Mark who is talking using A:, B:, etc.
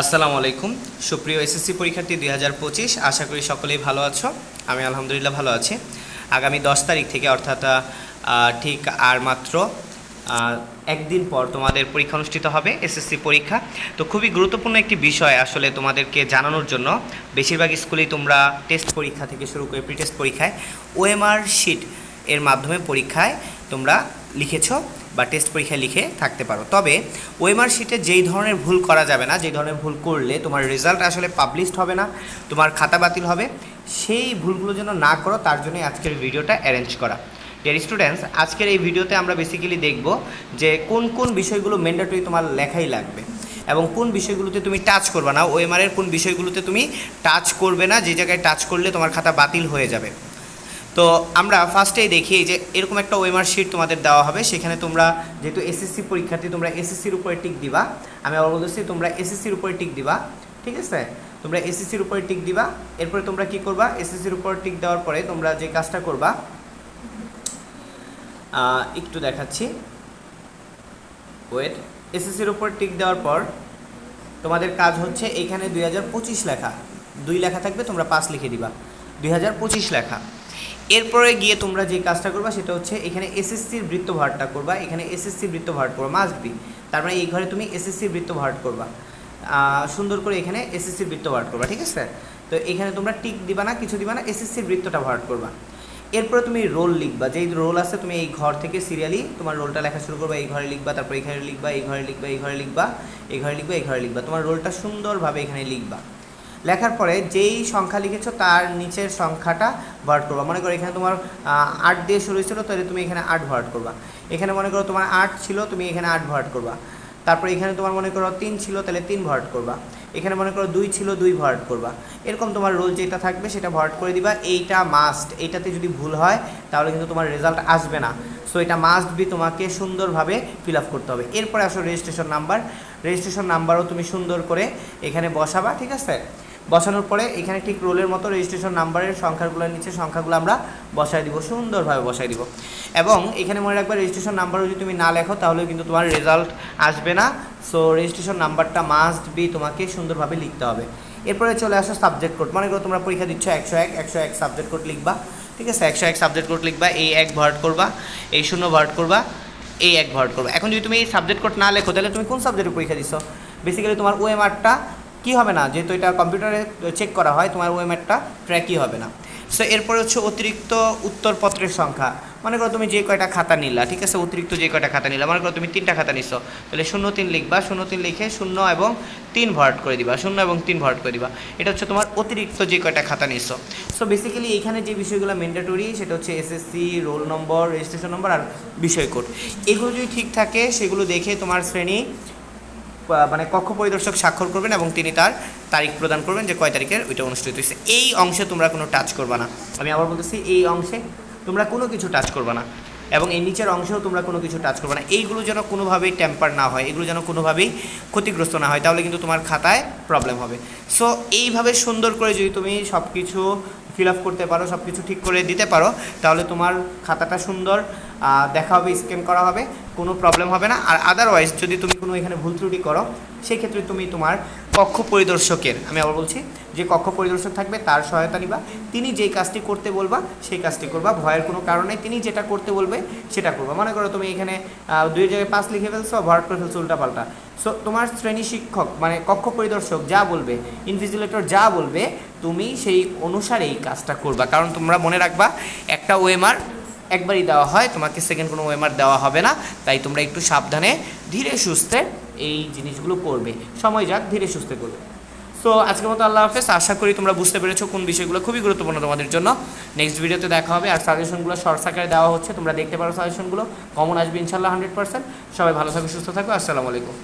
A: আসসালামু আলাইকুম। সুপ্রিয় এসএসসি পরীক্ষার্থী দুই হাজার পঁচিশ, আশা করি সকলেই ভালো আছো। আমি আলহামদুলিল্লাহ ভালো আছি। আগামী দশ তারিখ থেকে অর্থাৎ ঠিক আর মাত্র একদিন পর তোমাদের পরীক্ষা অনুষ্ঠিত হবে এসএসসি পরীক্ষা। তো খুবই গুরুত্বপূর্ণ একটি বিষয় আসলে তোমাদেরকে জানানোর জন্য। বেশিরভাগ স্কুলেই তোমরা টেস্ট পরীক্ষা থেকে শুরু করে প্রি টেস্ট পরীক্ষায় ওএমআর শিট এর মাধ্যমে পরীক্ষায় তোমরা লিখেছো বা টেস্ট পরীক্ষায় লিখে থাকতে পারো। তবে ওএমআর শিটে যেই ধরনের ভুল করা যাবে না, যেই ধরনের ভুল করলে তোমার রেজাল্ট আসলে পাবলিশড হবে না, তোমার খাতা বাতিল হবে, সেই ভুলগুলো যেন না করো, তার জন্যই আজকের ভিডিওটা অ্যারেঞ্জ করা। ডিয়ার স্টুডেন্টস আজকের এই ভিডিওতে আমরা বেসিক্যালি দেখব যে কোন কোন বিষয়গুলো ম্যান্ডেটরি তোমার লেখাই লাগবে এবং কোন বিষয়গুলোতে তুমি টাচ করবে না, ওএমআর এর কোন বিষয়গুলোতে তুমি টাচ করবে না, যে জায়গায় টাচ করলে তোমার খাতা বাতিল হয়ে যাবে। তো আমরা ফার্স্টেই দেখি যে এরকম একটা ওয়েমার শিট তোমাদের দেওয়া হবে, সেখানে তোমরা যেহেতু এসএসসি পরীক্ষার্থী, তোমরা এসএসসির উপরে টিক দিবা। আমি আবার বলতেছি, তোমরা এসএসসির উপরে টিক দিবা, ঠিক আছে? তোমরা এসএসসির উপরে টিক দিবা, এরপরে তোমরা কি করবা? এসএসসির উপর টিক দেওয়ার পরে তোমরা যে কাজটা করবা একটু দেখাচ্ছি। ওয়েট এসএসসির উপর টিক দেওয়ার পর তোমাদের কাজ হচ্ছে এইখানে দুই লেখা। দুই লেখা থাকবে, তোমরা পাঁচ লিখে দিবা। দুই হাজার পঁচিশ লেখা। এরপরে গিয়ে তোমরা যে কাজটা করবা সেটা হচ্ছে এখানে এসএসসির বৃত্ত ভারটা করবা, এখানে এসএসসি বৃত্ত ভাট করবা মাস্ট বি তার মানে এই ঘরে তুমি এসএসসির বৃত্ত ভাট করবা। সুন্দর করে এখানে এসএসসির বৃত্ত ভাট করবা, ঠিক আছে? তো এখানে তোমরা টিক দিবা না, কিছু দিবা না এসএসসির বৃত্তটা ভাট করবা। এরপরে তুমি রোল লিখবা, যেই রোল আছে তুমি এই ঘর থেকে সিরিয়ালি তোমার রোলটা লেখা শুরু করবা, এই ঘরে লিখবা, তারপর এই ঘরে লিখবা, এই ঘরে লিখবা, এই ঘরে লিখবা, এই ঘরে লিখবা, এই ঘরে লিখবা। তোমার রোলটা সুন্দরভাবে এখানে লিখবা। লেখার পরে যেই সংখ্যা লিখেছো, তার নিচের সংখ্যাটা ভার্ট করবা। মনে করো এখানে তোমার আট দিয়ে শুরু হয়েছিল, তাহলে তুমি এখানে আট ভার্ট করবা। এখানে মনে করো তোমার আট ছিল, তুমি এখানে আট ভার্ট করবা। তারপরে এখানে তোমার মনে করো তিন ছিল, তাহলে তিন ভার্ট করবা। এখানে মনে করো দুই ছিল, দুই ভার্ট করবা। এরকম তোমার রোল যেটা থাকবে, সেটা ভার্ট করে দিবা। এইটা মাস্ট এইটাতে যদি ভুল হয়, তাহলে কিন্তু তোমার রেজাল্ট আসবে না। সো এটা মাস্ট বি তোমাকে সুন্দরভাবে ফিল আপ করতে হবে। এরপরে আসো রেজিস্ট্রেশন নাম্বার রেজিস্ট্রেশন নাম্বারও তুমি সুন্দর করে এখানে বসাবা, ঠিক আছে? বসানোর পরে এখানে ঠিক রোলের মতো রেজিস্ট্রেশন নাম্বারের সংখ্যাগুলোর নিচে সংখ্যাগুলো আমরা বসায় দিব, সুন্দরভাবে বসায় দিব। এবং এখানে মনে রাখবে রেজিস্ট্রেশন নাম্বারও যদি তুমি না লেখো তাহলে কিন্তু তোমার রেজাল্ট আসবে না। সো রেজিস্ট্রেশন নাম্বারটা মাস্ট বি তোমাকে সুন্দরভাবে লিখতে হবে। এরপরে চলে আসো সাবজেক্ট কোড মনে করো তোমরা পরীক্ষা দিচ্ছ একশো এক একশো এক সাবজেক্ট কোড লিখবা। ঠিক আছে? একশো এক সাবজেক্ট কোড লিখবা, এই এক ভার্ট করবা, এই শূন্য ভার্ট করবা, এই এক ভার্ট করবা। এখন যদি তুমি এই সাবজেক্ট কোড না লেখো, তাহলে তুমি কোন সাবজেক্টে পরীক্ষা দিচ্ছ? বেসিক্যালি তোমার ওএমআরটা কী হবে না? যেহেতু এটা কম্পিউটারে চেক করা হয়, তোমার ওএমআরটা ট্র্যাকই হবে না। সো এরপরে হচ্ছে অতিরিক্ত উত্তরপত্রের সংখ্যা। মনে করো তুমি যে কয়টা খাতা নিলা, ঠিক আছে? অতিরিক্ত যে কয়টা খাতা নিলা, মনে করো তুমি তিনটা খাতা নিচ্ছ তাহলে শূন্য তিন লিখবা, শূন্য তিন লিখে শূন্য এবং তিন ভর্ট করে দিবা, শূন্য এবং তিন ভর্ট করে দিবা। এটা হচ্ছে তোমার অতিরিক্ত যে কয়টা খাতা নিচ্ছ সো বেসিক্যালি এখানে যে বিষয়গুলো ম্যান্ডেটরি সেটা হচ্ছে SSC roll number registration number আর বিষয় কোড এগুলো যদি ঠিক থাকে, সেগুলো দেখে তোমার শ্রেণি মানে কক্ষ পরিদর্শক স্বাক্ষর করবেন এবং তিনি তার তারিখ প্রদান করবেন যে কয় তারিখের ওইটা অনুষ্ঠিত হয়েছে। এই অংশে তোমরা কোনো টাচ করবে না। আমি আবার বলতেছি, এই অংশে তোমরা কোনো কিছু টাচ করবে না। এবং এই নিচের অংশেও তোমরা কোনো কিছু টাচ করবে না। এইগুলো যেন কোনোভাবেই টেম্পার না হয়, এগুলো যেন কোনোভাবেই ক্ষতিগ্রস্ত না হয়, তাহলে কিন্তু তোমার খাতায় প্রবলেম হবে। সো এইভাবে সুন্দর করে যদি তুমি সব কিছু ফিল আপ করতে পারো সব কিছু ঠিক করে দিতে পারো, তাহলে তোমার খাতাটা সুন্দর দেখা হবে স্ক্যান করা হবে, কোনো প্রবলেম হবে না। আর আদারওয়াইজ যদি তুমি কোনো এখানে ভুল ত্রুটি করো সেই ক্ষেত্রে তুমি তোমার কক্ষ পরিদর্শকের, আমি আবার বলছি, যে কক্ষ পরিদর্শক থাকবে, তার সহায়তা নিবা। তিনি যেই কাজটি করতে বলবা, সেই কাজটি করবা। ভয়ের কোনো কারণে তিনি যেটা করতে বলবে, সেটা করবা। মনে করো তুমি এখানে দুই জায়গায় পাঁচ লিখে ফেলছো ভরাট করে ফেলছো, উল্টাপাল্টা। সো তোমার শ্রেণি শিক্ষক মানে কক্ষ পরিদর্শক যা বলবে ইনভিজিলেটর যা বলবে, তুমি সেই অনুসারে এই কাজটা করবা। কারণ তোমরা মনে রাখবা, একটা ওএমআর একবারই দেওয়া হয়, তোমাকে সেকেন্ড কোনো ওএমআর দেওয়া হবে না, তাই তোমরা একটু সাবধানে, ধীরে সুস্থে এই জিনিসগুলো করবে। সময় যাক, ধীরে সুস্থে করবে। সো আজকের মতো আল্লাহ হাফেজ। আশা করি তোমরা বুঝতে পেরেছ কোন বিষয়গুলো খুবই গুরুত্বপূর্ণ তোমাদের জন্য। নেক্সট ভিডিওতে দেখা হবে, আর সাজেশনগুলো শর্ট আকারে দেওয়া হচ্ছে। তোমরা দেখতে পারো সাজেশনগুলো কমন আসবে ইনশাল্লাহ হান্ড্রেড পার্সেন্ট সবাই ভালো থাকো, সুস্থ থাকো। আসসালামু আলাইকুম।